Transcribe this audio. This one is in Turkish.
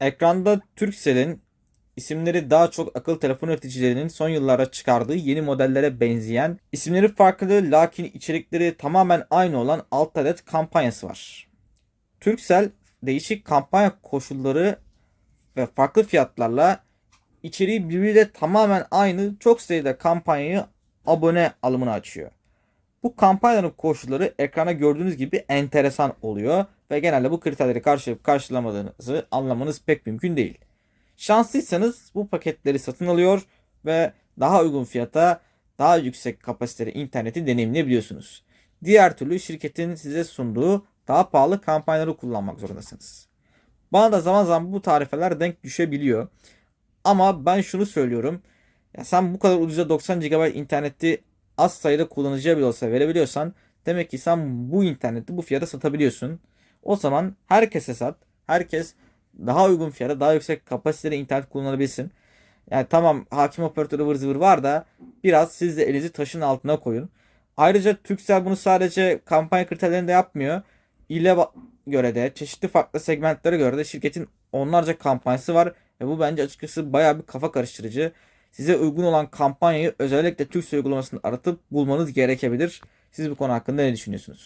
Ekranda Turkcell'in isimleri daha çok akıllı telefon üreticilerinin son yıllarda çıkardığı yeni modellere benzeyen, isimleri farklı lakin içerikleri tamamen aynı olan 6 adet kampanyası var. Turkcell değişik kampanya koşulları ve farklı fiyatlarla içeriği birbiriyle tamamen aynı çok sayıda kampanyayı abone alımını açıyor. Bu kampanyanın koşulları ekrana gördüğünüz gibi enteresan oluyor ve genelde bu kriterleri karşılayıp karşılamadığınızı anlamanız pek mümkün değil. Şanslıysanız bu paketleri satın alıyor ve daha uygun fiyata daha yüksek kapasiteli interneti deneyimleyebiliyorsunuz. Diğer türlü şirketin size sunduğu daha pahalı kampanyaları kullanmak zorundasınız. Bana da zaman zaman bu tarifeler denk düşebiliyor. Ama ben şunu söylüyorum. Ya sen bu kadar ucuza 90 GB interneti az sayıda kullanıcıya bile olsa verebiliyorsan demek ki sen bu interneti bu fiyata satabiliyorsun. O zaman herkese sat. Herkes daha uygun fiyata daha yüksek kapasiteli internet kullanabilsin. Yani tamam hakim operatörü ıvır zıvır var da biraz siz de elinizi taşın altına koyun. Ayrıca Turkcell bunu sadece kampanya kriterlerinde yapmıyor. İle göre de çeşitli farklı segmentlere göre de şirketin onlarca kampanyası var ve bu bence açıkçası bayağı bir kafa karıştırıcı. Size uygun olan kampanyayı özellikle Turkcell uygulamasını aratıp bulmanız gerekebilir. Siz bu konu hakkında ne düşünüyorsunuz?